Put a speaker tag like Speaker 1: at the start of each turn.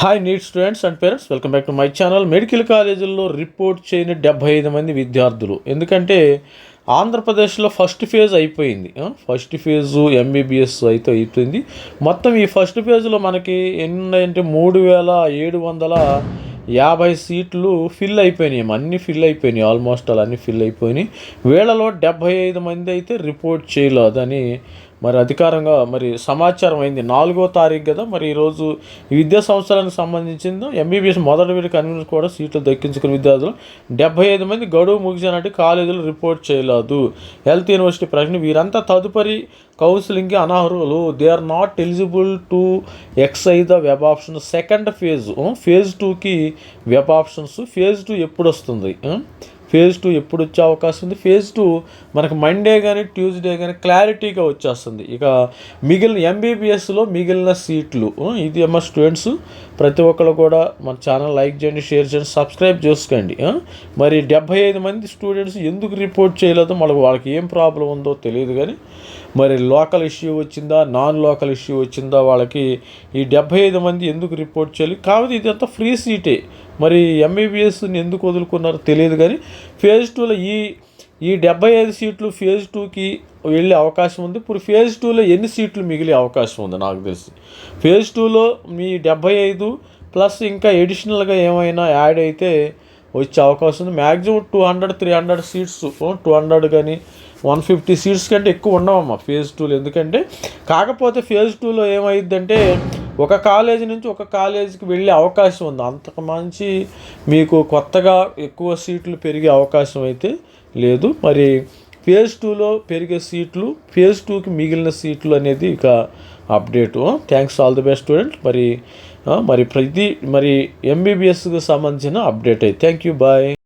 Speaker 1: Hi NEET students and parents welcome back to my channel medical కాలేజీల్లో report చేయని డెబ్బై ఐదు మంది విద్యార్థులు. ఎందుకంటే ఆంధ్రప్రదేశ్లో ఫస్ట్ ఫేజ్ అయిపోయింది. ఫస్ట్ ఫేజు ఎంబీబీఎస్ అయితే అయిపోయింది. మొత్తం ఈ ఫస్ట్ ఫేజ్లో మనకి ఎన్ని ఉన్నాయంటే మూడు వేల ఏడు వందల యాభై సీట్లు ఫిల్ అయిపోయినాయి. అన్నీ ఫిల్ అయిపోయినాయి. ఆల్మోస్ట్ అలా అన్నీ ఫిల్ అయిపోయినాయి. వీళ్ళలో డెబ్బై ఐదు మంది అయితే రిపోర్ట్ చేయలేదని మరి అధికారంగా మరి సమాచారం అయింది. నాలుగో తారీఖు కదా మరి ఈరోజు విద్యా సంవత్సరానికి సంబంధించిన ఎంబీబీఎస్ మొదటి వీడి కన్వీనర్ కూడా సీట్లు దక్కించుకున్న విద్యార్థులు డెబ్బై ఐదు మంది గడువు ముగిసినట్టు కాలేజీలు రిపోర్ట్ చేయలేదు. హెల్త్ యూనివర్సిటీ ప్రశ్న వీరంతా తదుపరి కౌన్సిలింగ్కి అనర్హులు? They are not eligible to exercise the web option second phase. Phase టూకి వెబ్ ఆప్షన్స్ ఫేజ్ టూ ఎప్పుడు వస్తుంది? ఫేజ్ టూ ఎప్పుడు వచ్చే అవకాశం ఉంది. ఫేజ్ టూ మనకు మండే కానీ ట్యూస్డే కానీ క్లారిటీగా వచ్చేస్తుంది. ఇక మిగిలిన ఎంబీబీఎస్లో మిగిలిన సీట్లు. ఇది మా స్టూడెంట్స్ ప్రతి ఒక్కరు కూడా మన ఛానల్ లైక్ చేయండి షేర్ చేయండి సబ్స్క్రైబ్ చేసుకోండి. మరి డెబ్బై ఐదు మంది స్టూడెంట్స్ ఎందుకు రిపోర్ట్ చేయలేదో మనకు వాళ్ళకి ఏం ప్రాబ్లం ఉందో తెలియదు కానీ మరి లోకల్ ఇష్యూ వచ్చిందా నాన్ లోకల్ ఇష్యూ వచ్చిందా వాళ్ళకి ఈ డెబ్బై ఐదు మంది ఎందుకు రిపోర్ట్ చేయాలి కాబట్టి ఇదంతా ఫ్రీ సీటే మరి ఎంబీబీఎస్ని ఎందుకు వదులుకున్నారో తెలియదు కానీ ఫేజ్ టూలో ఈ ఈ డెబ్బై ఐదు సీట్లు ఫేజ్ టూకి వెళ్ళే అవకాశం ఉంది. ఇప్పుడు ఫేజ్ టూలో ఎన్ని సీట్లు మిగిలే అవకాశం ఉంది నాకు తెలిసి? ఫేజ్ టూలో మీ డెబ్బై ఐదు ప్లస్ ఇంకా ఎడిషనల్గా ఏమైనా యాడ్ అయితే వచ్చే అవకాశం ఉంది. Maximum two hundred three hundred seats two hundred కానీ వన్ ఫిఫ్టీ సీట్స్ కంటే ఎక్కువ ఉండవమ్మా ఫేజ్ టూలో. ఎందుకంటే కాకపోతే ఫేజ్ టూలో ఏమైందంటే ఒక కాలేజీ నుంచి ఒక కాలేజీకి వెళ్ళే అవకాశం ఉంది. అంతకు మంచి మీకు కొత్తగా ఎక్కువ సీట్లు పెరిగే అవకాశం అయితే లేదు. మరి ఫేజ్ టూలో పెరిగే సీట్లు ఫేజ్ టూకి మిగిలిన సీట్లు అనేది ఇక update thanks all the best student మరి మరి ప్రతి మరి ఎంబీబీఎస్కి సంబంధించిన అప్డేట్ అయితే థ్యాంక్ యూ బాయ్